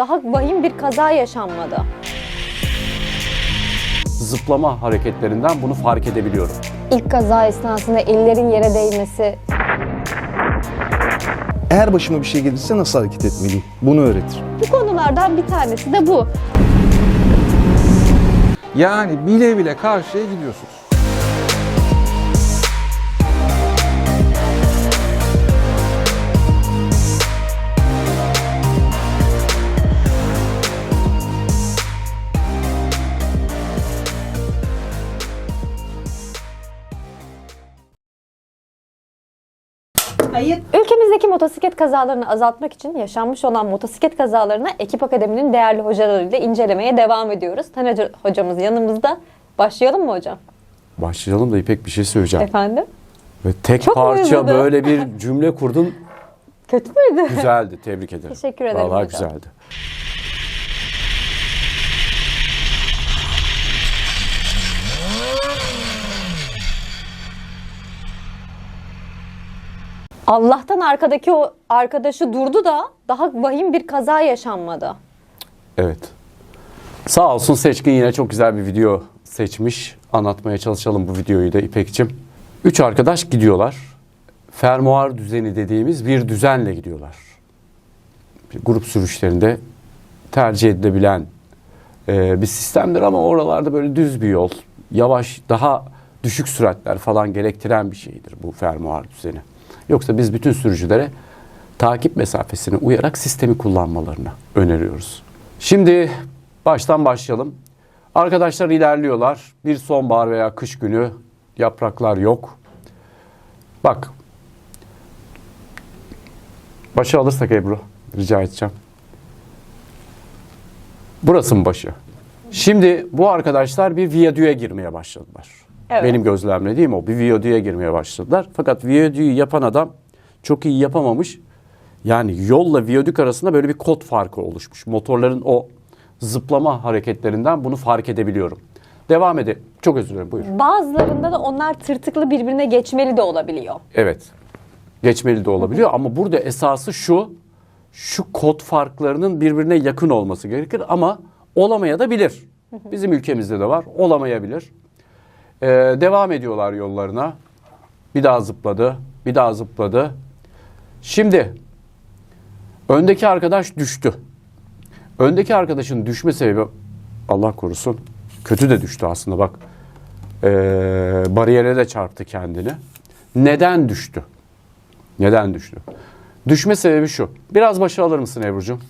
daha vahim bir kaza yaşanmadı. Zıplama hareketlerinden bunu fark edebiliyorum. İlk kaza esnasında ellerin yere değmesi Eğer başıma bir şey gelirse nasıl hareket etmeliyim? Bunu öğretir. bu konulardan bir tanesi de bu. Yani bile bile karşıya gidiyorsunuz. Ülkemizdeki motosiklet kazalarını azaltmak için yaşanmış olan motosiklet kazalarını Ekip Akademi'nin değerli hocalarıyla incelemeye devam ediyoruz. Taner Hoca- hocamız yanımızda. Başlayalım mı hocam? Başlayalım da İpek bir şey söyleyeceğim. Efendim? Ve tek Çok parça üzüldün? böyle bir cümle kurdun. Kötü müydü? Güzeldi. Tebrik ederim. Teşekkür ederim Vallahi hocam. güzeldi. Allah'tan arkadaki o arkadaşı durdu da daha vahim bir kaza yaşanmadı. Evet. Sağ olsun Seçkin yine çok güzel bir video seçmiş. Anlatmaya çalışalım bu videoyu da İpek'cim. Üç arkadaş gidiyorlar. Fermuar düzeni dediğimiz bir düzenle gidiyorlar. Bir grup sürüşlerinde tercih edilebilen e, bir sistemdir ama oralarda böyle düz bir yol, yavaş, daha düşük süratler falan gerektiren bir şeydir bu fermuar düzeni. Yoksa biz bütün sürücülere takip mesafesine uyarak sistemi kullanmalarını öneriyoruz. Şimdi baştan başlayalım. Arkadaşlar ilerliyorlar. Bir sonbahar veya kış günü yapraklar yok. Bak. Başı alırsak Ebru rica edeceğim. Burası mı başı? Şimdi bu arkadaşlar bir viyadüğe girmeye başladılar. Evet. Benim gözlemlediğim o. Bir viyadüğe girmeye başladılar. Fakat viyadüğü yapan adam çok iyi yapamamış. Yani yolla viyadük arasında böyle bir kod farkı oluşmuş. Motorların o zıplama hareketlerinden bunu fark edebiliyorum. Devam edelim. Çok özür dilerim. Buyur. Bazılarında da onlar tırtıklı birbirine geçmeli de olabiliyor. Evet. Geçmeli de olabiliyor ama burada esası şu. Şu kod farklarının birbirine yakın olması gerekir ama olamaya da bilir. Bizim ülkemizde de var. Olamayabilir. Ee, devam ediyorlar yollarına. Bir daha zıpladı. Bir daha zıpladı. Şimdi öndeki arkadaş düştü. Öndeki arkadaşın düşme sebebi Allah korusun kötü de düştü aslında bak. Ee, bariyere de çarptı kendini. Neden düştü? Neden düştü? Düşme sebebi şu. Biraz başa alır mısın Ebru'cum?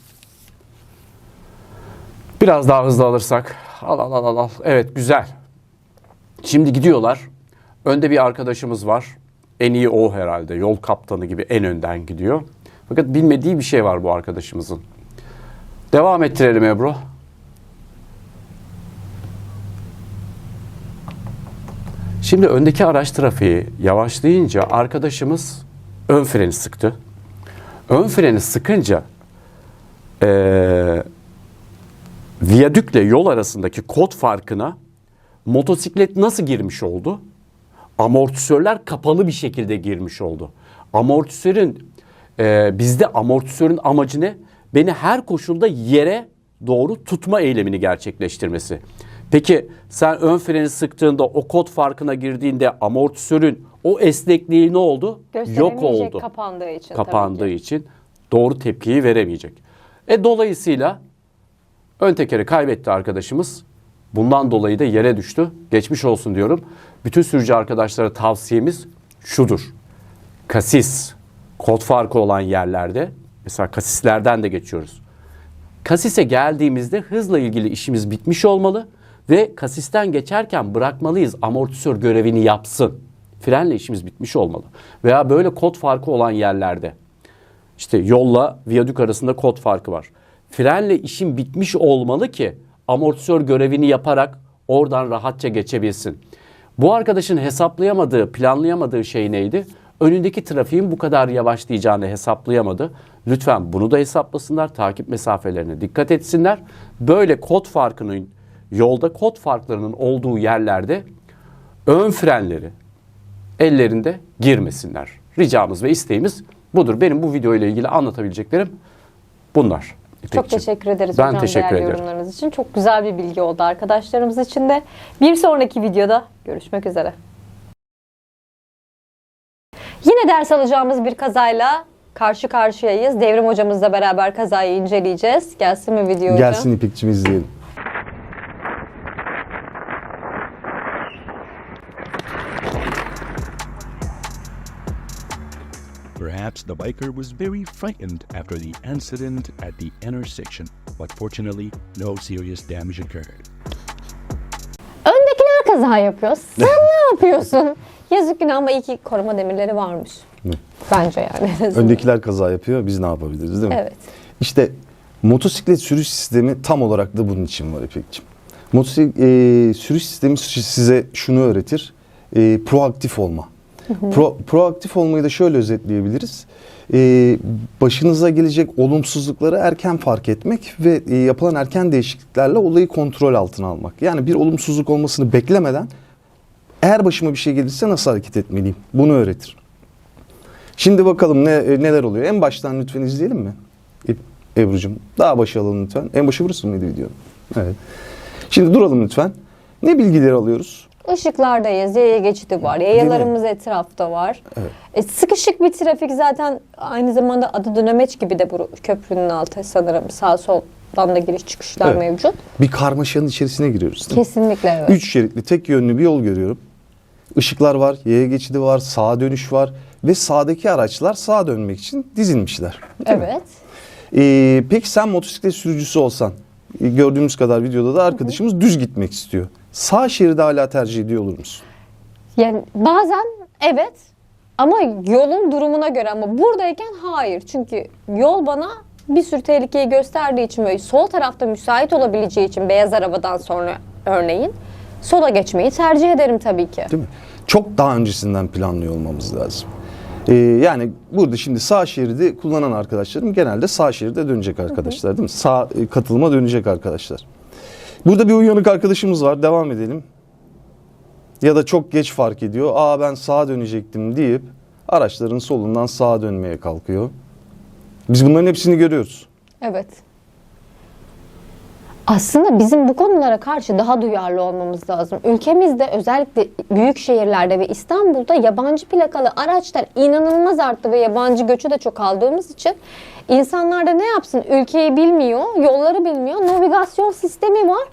Biraz daha hızlı alırsak. Al al al al. Evet güzel. Şimdi gidiyorlar. Önde bir arkadaşımız var. En iyi o herhalde. Yol kaptanı gibi en önden gidiyor. Fakat bilmediği bir şey var bu arkadaşımızın. Devam ettirelim Ebru. Şimdi öndeki araç trafiği yavaşlayınca arkadaşımız ön freni sıktı. Ön freni sıkınca eee viyadükle yol arasındaki kod farkına motosiklet nasıl girmiş oldu? Amortisörler kapalı bir şekilde girmiş oldu. Amortisörün e, bizde amortisörün amacı ne? Beni her koşulda yere doğru tutma eylemini gerçekleştirmesi. Peki sen ön freni sıktığında o kod farkına girdiğinde amortisörün o esnekliği ne oldu? Yok oldu kapandığı için. kapandığı için doğru tepkiyi veremeyecek. E dolayısıyla ön tekeri kaybetti arkadaşımız. Bundan dolayı da yere düştü. Geçmiş olsun diyorum. Bütün sürücü arkadaşlara tavsiyemiz şudur. Kasis, kod farkı olan yerlerde mesela kasislerden de geçiyoruz. Kasise geldiğimizde hızla ilgili işimiz bitmiş olmalı ve kasisten geçerken bırakmalıyız amortisör görevini yapsın. Frenle işimiz bitmiş olmalı. Veya böyle kod farkı olan yerlerde işte yolla viyadük arasında kod farkı var. Frenle işin bitmiş olmalı ki amortisör görevini yaparak oradan rahatça geçebilsin. Bu arkadaşın hesaplayamadığı, planlayamadığı şey neydi? Önündeki trafiğin bu kadar yavaşlayacağını hesaplayamadı. Lütfen bunu da hesaplasınlar. Takip mesafelerine dikkat etsinler. Böyle kod farkının yolda kod farklarının olduğu yerlerde ön frenleri ellerinde girmesinler. Ricamız ve isteğimiz budur. Benim bu video ile ilgili anlatabileceklerim bunlar. Çok İpekciğim. teşekkür ederiz Ben hocam teşekkür değerli ederim. yorumlarınız için. Çok güzel bir bilgi oldu arkadaşlarımız için de. Bir sonraki videoda görüşmek üzere. Yine ders alacağımız bir kazayla karşı karşıyayız. Devrim hocamızla beraber kazayı inceleyeceğiz. Gelsin mi video hocam? Gelsin İpekçim izleyelim. Perhaps the biker was very frightened after the incident at the intersection, but fortunately, no serious damage occurred. Öndekiler kaza yapıyor. Sen ne yapıyorsun? Yazık günah ama iyi ki koruma demirleri varmış. Hı. Bence yani. en azından. Öndekiler kaza yapıyor. Biz ne yapabiliriz değil mi? Evet. İşte motosiklet sürüş sistemi tam olarak da bunun için var İpekçim. Motosiklet e, sürüş sistemi size şunu öğretir. E, proaktif olma. Pro, proaktif olmayı da şöyle özetleyebiliriz. E, başınıza gelecek olumsuzlukları erken fark etmek ve e, yapılan erken değişikliklerle olayı kontrol altına almak. Yani bir olumsuzluk olmasını beklemeden eğer başıma bir şey gelirse nasıl hareket etmeliyim? Bunu öğretir. Şimdi bakalım ne e, neler oluyor. En baştan lütfen izleyelim mi? İp- Ebru'cum daha başa alalım lütfen. En başı burası mıydı videonun? Evet. Şimdi duralım lütfen. Ne bilgileri alıyoruz? Işıklardayız, yaya geçidi var, yayalarımız etrafta var. E, sıkışık bir trafik zaten aynı zamanda adı dönemeç gibi de bu köprünün altı sanırım sağ soldan da giriş çıkışlar Evet. mevcut. Bir karmaşanın içerisine giriyoruz. değil mi? Kesinlikle evet. Üç şeritli tek yönlü bir yol görüyorum. Işıklar var, yaya geçidi var, sağa dönüş var ve sağdaki araçlar sağa dönmek için dizilmişler. Değil mi? Evet. Ee, peki sen motosiklet sürücüsü olsan, e, gördüğümüz kadar videoda da arkadaşımız düz gitmek istiyor. Sağ şeridi hala tercih ediyor olur musun? Yani bazen evet ama yolun durumuna göre ama buradayken hayır. Çünkü yol bana bir sürü tehlikeyi gösterdiği için ve sol tarafta müsait olabileceği için beyaz arabadan sonra örneğin sola geçmeyi tercih ederim tabii ki. Değil mi? Çok daha öncesinden planlıyor olmamız lazım. Ee, yani burada şimdi sağ şeridi kullanan arkadaşlarım genelde sağ şeride dönecek arkadaşlar değil mi? Sağ e, katılıma dönecek arkadaşlar. Burada bir uyanık arkadaşımız var. Devam edelim. Ya da çok geç fark ediyor. Aa ben sağa dönecektim deyip araçların solundan sağa dönmeye kalkıyor. Biz bunların hepsini görüyoruz. Evet. Aslında bizim bu konulara karşı daha duyarlı olmamız lazım. Ülkemizde özellikle büyük şehirlerde ve İstanbul'da yabancı plakalı araçlar inanılmaz arttı ve yabancı göçü de çok aldığımız için insanlar da ne yapsın? Ülkeyi bilmiyor, yolları bilmiyor, navigasyon sistemi var.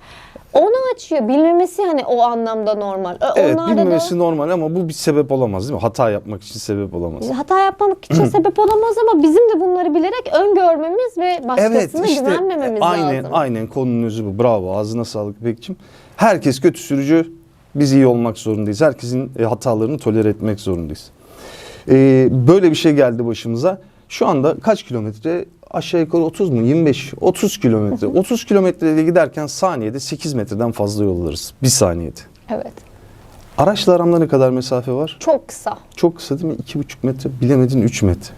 Onu açıyor. Bilmemesi hani o anlamda normal. Ö- Evet onlarda da- bilmemesi normal ama bu bir sebep olamaz değil mi? Hata yapmak için sebep olamaz. hata yapmamak için sebep olamaz ama bizim de bunları bilerek öngörmemiz ve başkasına güvenmememiz aynen, lazım. Aynen konunun özü bu. Bravo ağzına sağlık İpekçim. Herkes kötü sürücü. Biz iyi olmak zorundayız. Herkesin e, hatalarını tolere etmek zorundayız. Ee, böyle bir şey geldi başımıza. Şu anda kaç kilometre? Aşağı yukarı 30 mu? 25. 30 kilometre. 30 kilometreyle giderken saniyede 8 metreden fazla yol alırız. Bir saniyede. Evet. Araçla aramda ne kadar mesafe var? Çok kısa. Çok kısa değil mi? 2,5 metre bilemedin 3 metre.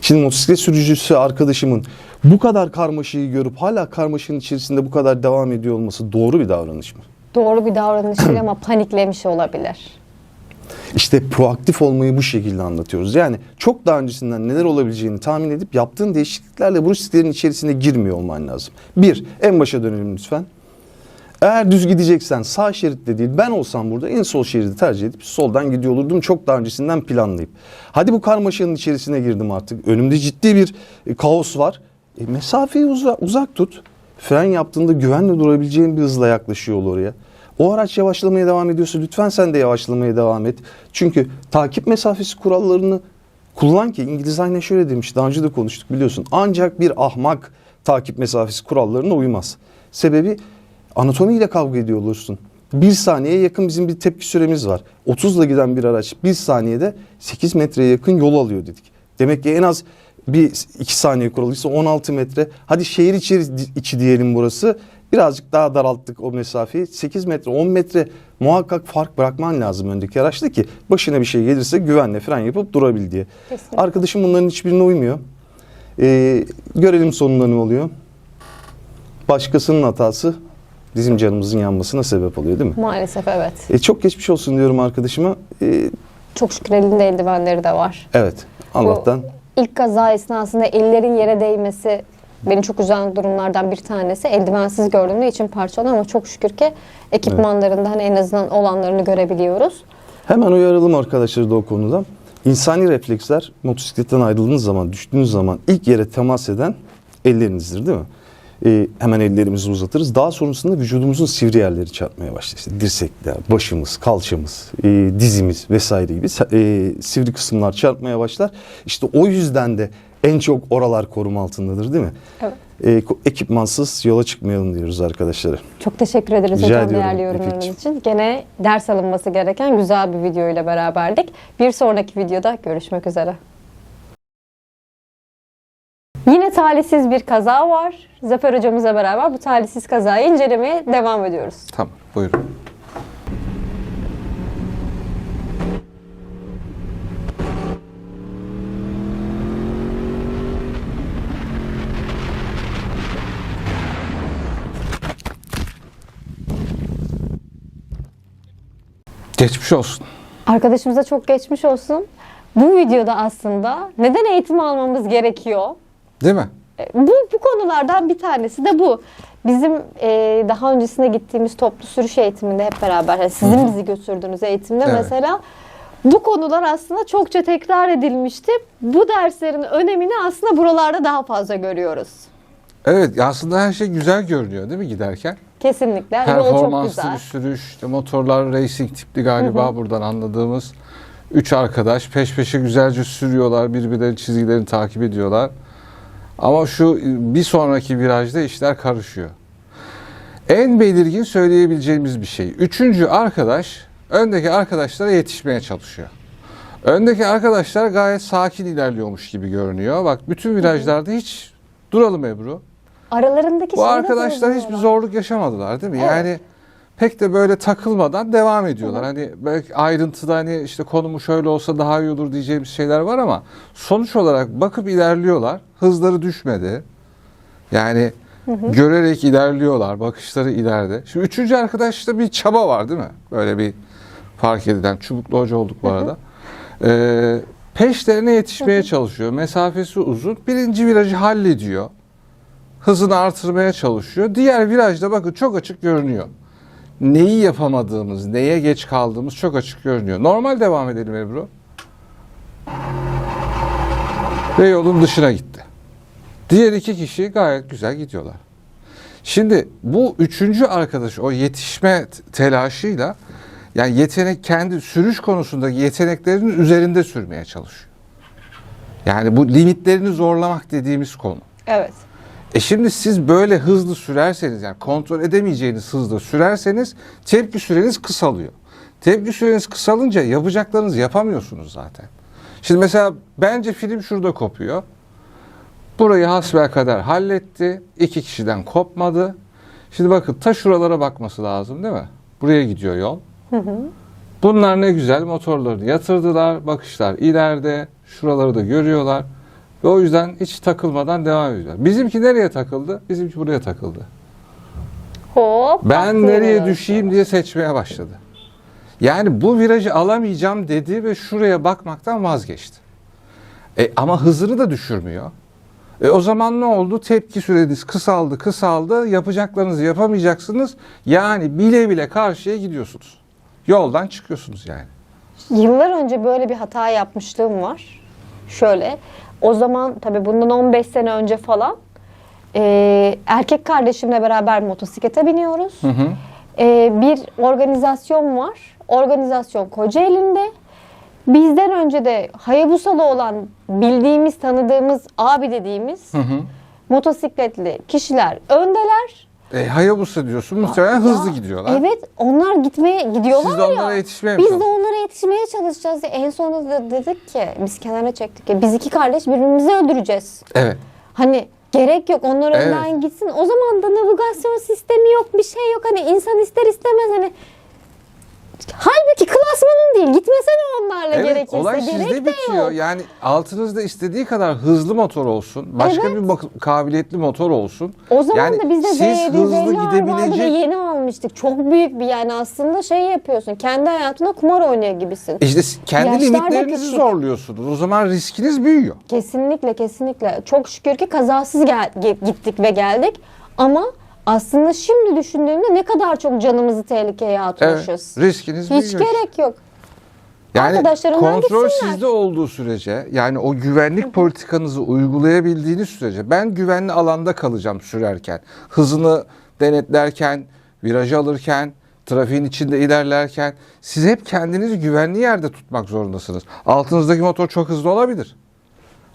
Şimdi motosiklet sürücüsü arkadaşımın bu kadar karmaşayı görüp hala karmaşanın içerisinde bu kadar devam ediyor olması doğru bir davranış mı? Doğru bir davranış değil ama paniklemiş olabilir. İşte proaktif olmayı bu şekilde anlatıyoruz. Yani çok daha öncesinden neler olabileceğini tahmin edip yaptığın değişikliklerle bu risklerin içerisine girmiyor olman lazım. Bir, en başa dönelim lütfen. Eğer düz gideceksen sağ şeritte değil ben olsam burada en sol şeridi tercih edip soldan gidiyor olurdum çok daha öncesinden planlayıp. Hadi bu karmaşanın içerisine girdim artık. Önümde ciddi bir e, kaos var. E, mesafeyi uza- uzak tut. Fren yaptığında güvenle durabileceğin bir hızla yaklaşıyor oraya. O araç yavaşlamaya devam ediyorsa lütfen sen de yavaşlamaya devam et. Çünkü takip mesafesi kurallarını kullan ki İngiliz aynen şöyle demiş daha önce de konuştuk biliyorsun. Ancak bir ahmak takip mesafesi kurallarına uymaz. Sebebi anatomiyle kavga ediyor olursun. Bir saniyeye yakın bizim bir tepki süremiz var. 30 ile giden bir araç bir saniyede 8 metreye yakın yol alıyor dedik. Demek ki en az bir 2 saniye kuralıysa 16 metre. Hadi şehir içi, içi diyelim burası. Birazcık daha daralttık o mesafeyi. 8 metre 10 metre muhakkak fark bırakman lazım öndeki araçta ki başına bir şey gelirse güvenle fren yapıp durabil diye. Kesinlikle. Arkadaşım bunların hiçbirine uymuyor. Ee, görelim sonunda ne oluyor. Başkasının hatası bizim canımızın yanmasına sebep oluyor değil mi? Maalesef evet. E, çok geçmiş olsun diyorum arkadaşıma. E, Çok şükür elinde eldivenleri de var. evet Allah'tan. İlk kaza esnasında ellerin yere değmesi Beni çok üzen durumlardan bir tanesi eldivensiz gördüğümde içim parçalı ama çok şükür ki ekipmanlarında hani en azından olanlarını görebiliyoruz. Hemen uyaralım arkadaşları da o konuda. İnsani refleksler motosikletten ayrıldığınız zaman, düştüğünüz zaman ilk yere temas eden ellerinizdir değil mi? Ee, hemen ellerimizi uzatırız. Daha sonrasında vücudumuzun sivri yerleri çarpmaya başlar. İşte dirsekler, başımız, kalçamız, e, dizimiz vesaire gibi e, sivri kısımlar çarpmaya başlar. İşte o yüzden de en çok oralar koruma altındadır değil mi? Evet. E, ekipmansız yola çıkmayalım diyoruz arkadaşlara. Çok teşekkür ederiz Rica hocam ediyorum, değerli yorumlarınız için. Gene ders alınması gereken güzel bir video ile beraberdik. Bir sonraki videoda görüşmek üzere. Yine talihsiz bir kaza var. Zafer hocamızla beraber bu talihsiz kazayı incelemeye devam ediyoruz. Tamam buyurun. Geçmiş olsun. Arkadaşımıza çok geçmiş olsun. Bu videoda aslında neden eğitim almamız gerekiyor? Değil mi? E, Bu, bu konulardan bir tanesi de bu. Bizim e, daha öncesinde gittiğimiz toplu sürüş eğitiminde hep beraber, yani sizin bizi götürdüğünüz eğitimde Evet. mesela bu konular aslında çokça tekrar edilmişti. Bu derslerin önemini aslında buralarda daha fazla görüyoruz. Evet aslında her şey güzel görünüyor değil mi giderken? Kesinlikle. Yol çok Performanslı güzel. bir sürüş. İşte motorlar racing tipli galiba buradan anladığımız. Üç arkadaş peş peşe güzelce sürüyorlar. Birbirlerinin çizgilerini takip ediyorlar. Ama şu bir sonraki virajda işler karışıyor. En belirgin söyleyebileceğimiz bir şey. Üçüncü arkadaş öndeki arkadaşlara yetişmeye çalışıyor. Öndeki arkadaşlar gayet sakin ilerliyormuş gibi görünüyor. Bak bütün virajlarda hiç duralım Ebru. Aralarındaki Bu arkadaşlar hiçbir zorluk yaşamadılar değil mi? Evet. Yani pek de böyle takılmadan devam ediyorlar. Hani belki ayrıntıda hani işte konumu şöyle olsa daha iyi olur diyeceğimiz şeyler var ama sonuç olarak bakıp ilerliyorlar. Hızları düşmedi. Yani görerek ilerliyorlar. Bakışları ileride. Şimdi üçüncü arkadaşta bir çaba var değil mi? Böyle bir fark edilen. Çubuklu hoca olduk bu arada. Ee, peşlerine yetişmeye çalışıyor. Mesafesi uzun. Birinci virajı hallediyor hızını artırmaya çalışıyor. Diğer virajda bakın çok açık görünüyor. Neyi yapamadığımız, neye geç kaldığımız çok açık görünüyor. Normal devam edelim Ebru. Ve yolun dışına gitti. Diğer iki kişi gayet güzel gidiyorlar. Şimdi bu üçüncü arkadaş o yetişme telaşıyla yani yetenek kendi sürüş konusundaki yeteneklerinin üzerinde sürmeye çalışıyor. Yani bu limitlerini zorlamak dediğimiz konu. Evet. E şimdi siz böyle hızlı sürerseniz yani kontrol edemeyeceğiniz hızda sürerseniz tepki süreniz kısalıyor. Tepki süreniz kısalınca yapacaklarınızı yapamıyorsunuz zaten. Şimdi mesela bence film şurada kopuyor. Burayı hasbelkader halletti. İki kişiden kopmadı. Şimdi bakın ta şuralara bakması lazım değil mi? Buraya gidiyor yol. Bunlar ne güzel motorlarını yatırdılar. Bakışlar ileride. Şuraları da görüyorlar. Ve o yüzden hiç takılmadan devam ediyorlar. Bizimki nereye takıldı? Bizimki buraya takıldı. Hop. Ben nereye düşeyim diye seçmeye başladı. Yani bu virajı alamayacağım dedi ve şuraya bakmaktan vazgeçti. E, ama hızını da düşürmüyor. E, o zaman ne oldu? Tepki süreniz kısaldı, kısaldı. Yapacaklarınızı yapamayacaksınız. Yani bile bile karşıya gidiyorsunuz. Yoldan çıkıyorsunuz yani. Yıllar önce böyle bir hata yapmışlığım var. Şöyle, o zaman tabii bundan 15 sene önce falan e, erkek kardeşimle beraber motosiklete biniyoruz. E, bir organizasyon var. Organizasyon Kocaeli'nde. Bizden önce de Hayabusalı olan bildiğimiz, tanıdığımız abi dediğimiz motosikletli kişiler öndeler. E, Hayabusa diyorsun muhtemelen hızlı gidiyorlar. Evet, onlar gitmeye gidiyorlar Siz de ya. onlara yetişmeye mi Biz de çalışıyorsunuz? onlara yetişmeye çalışacağız. En sonunda da dedik ki biz kenara çektik ya biz iki kardeş birbirimizi öldüreceğiz. Evet. Hani gerek yok onlar Evet. önden gitsin. O zaman da navigasyon sistemi yok bir şey yok. Hani insan ister istemez hani Evet, gerekirse. olay Gerek sizde de bitiyor. yok. Yani altınızda istediği kadar hızlı motor olsun, başka Evet. bir kabiliyetli motor olsun. O zaman yani da bizde siz Z750 hızlı gidebilecek yeni almıştık. Çok büyük bir yani aslında şey yapıyorsun. Kendi hayatına kumar oynuyor gibisin. İşte kendi Yaşlar limitlerinizi küçük. zorluyorsunuz. O zaman riskiniz büyüyor. Kesinlikle kesinlikle. Çok şükür ki kazasız gel- ge- gittik ve geldik. Ama aslında şimdi düşündüğümde ne kadar çok canımızı tehlikeye atmışız. Evet, riskiniz Hiç büyüyor. gerek yok. Yani Arkadaşlarından kontrol gitsinler. sizde olduğu sürece yani o güvenlik politikanızı uygulayabildiğiniz sürece ben güvenli alanda kalacağım sürerken. Hızını denetlerken, virajı alırken, trafiğin içinde ilerlerken siz hep kendinizi güvenli yerde tutmak zorundasınız. Altınızdaki motor çok hızlı olabilir.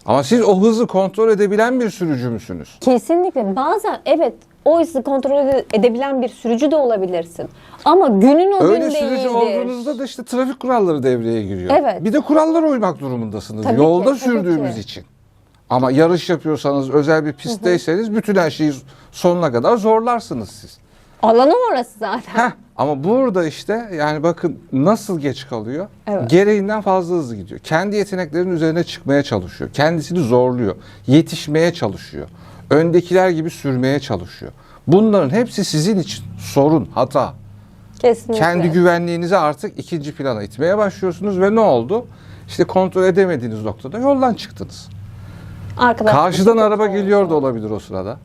Ama siz o hızı kontrol edebilen bir sürücü müsünüz? Kesinlikle. Bazen evet o hissi kontrol ede- edebilen bir sürücü de olabilirsin. Ama günün o Öyle gün sürücü değildir. olduğunuzda da işte trafik kuralları devreye giriyor. Evet. Bir de kurallara uymak durumundasınız Tabii yolda ki, sürdüğümüz ki. için. Ama yarış yapıyorsanız, özel bir pistteyseniz bütün her şeyi sonuna kadar zorlarsınız siz. Alanı orası zaten. Heh, ama burada işte yani bakın nasıl geç kalıyor? Evet. Gereğinden fazla hızlı gidiyor. Kendi yeteneklerinin üzerine çıkmaya çalışıyor. Kendisini zorluyor. Yetişmeye çalışıyor. Öndekiler gibi sürmeye çalışıyor. Bunların hepsi sizin için sorun, hata. Kesinlikle. Kendi güvenliğinizi artık ikinci plana itmeye başlıyorsunuz ve ne oldu? İşte kontrol edemediğiniz noktada yoldan çıktınız. Arkadaşlar, Karşıdan araba geliyor da olabilir o sırada.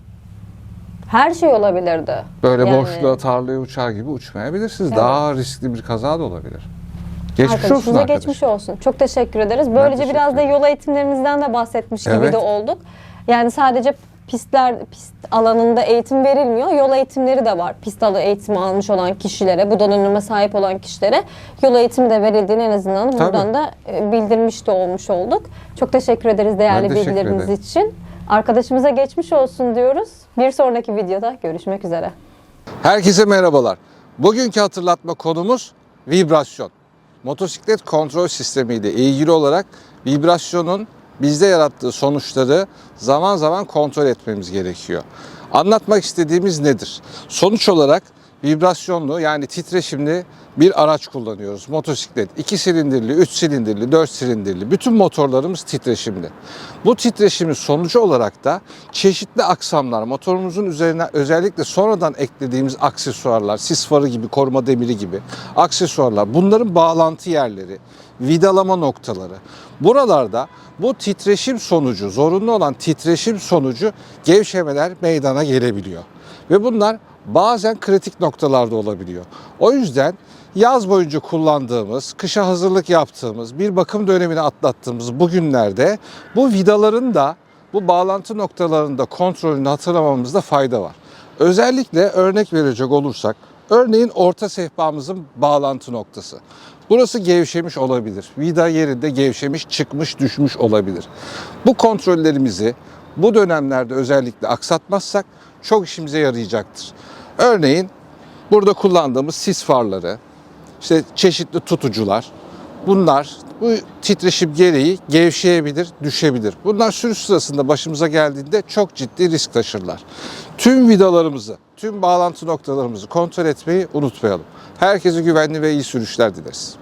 Her şey olabilirdi. Böyle Yani- boşluğa tarlaya uçar gibi uçmayabilirsiniz. Daha riskli bir kaza da olabilir. Geçmiş olsun Arkadaşımıza arkadaş. geçmiş olsun. Çok teşekkür ederiz. Böylece teşekkür biraz da yol eğitimlerimizden de bahsetmiş gibi Evet. de olduk. Yani sadece pistler pist alanında eğitim verilmiyor. Yol eğitimleri de var. Pist alı eğitimi almış olan kişilere, bu donanıma sahip olan kişilere yol eğitimi de verildiğini en azından Tabii. buradan da e, bildirmiş de olmuş olduk. Çok teşekkür ederiz değerli teşekkür bilgileriniz ederim. için. Arkadaşımıza geçmiş olsun diyoruz. Bir sonraki videoda görüşmek üzere. Herkese merhabalar. Bugünkü hatırlatma konumuz vibrasyon. Motosiklet kontrol sistemi ile ilgili olarak vibrasyonun bizde yarattığı sonuçları zaman zaman kontrol etmemiz gerekiyor. Anlatmak istediğimiz nedir? Sonuç olarak vibrasyonlu yani titreşimli bir araç kullanıyoruz. Motosiklet 2 silindirli, 3 silindirli, 4 silindirli bütün motorlarımız titreşimli. Bu titreşimin sonucu olarak da çeşitli aksamlar motorumuzun üzerine özellikle sonradan eklediğimiz aksesuarlar, sis farı gibi, koruma demiri gibi aksesuarlar bunların bağlantı yerleri, vidalama noktaları. Buralarda bu titreşim sonucu, zorunlu olan titreşim sonucu gevşemeler meydana gelebiliyor. Ve bunlar bazen kritik noktalarda olabiliyor. O yüzden yaz boyunca kullandığımız, kışa hazırlık yaptığımız, bir bakım dönemini atlattığımız bu günlerde bu vidaların da bu bağlantı noktalarında kontrolünü hatırlamamızda fayda var. Özellikle örnek verecek olursak, örneğin orta sehpamızın bağlantı noktası. Burası gevşemiş olabilir. Vida yerinde gevşemiş, çıkmış, düşmüş olabilir. Bu kontrollerimizi bu dönemlerde özellikle aksatmazsak çok işimize yarayacaktır. Örneğin burada kullandığımız sis farları, işte çeşitli tutucular. Bunlar bu titreşim gereği gevşeyebilir, düşebilir. Bunlar sürüş sırasında başımıza geldiğinde çok ciddi risk taşırlar. Tüm vidalarımızı, tüm bağlantı noktalarımızı kontrol etmeyi unutmayalım. Herkese güvenli ve iyi sürüşler dileriz.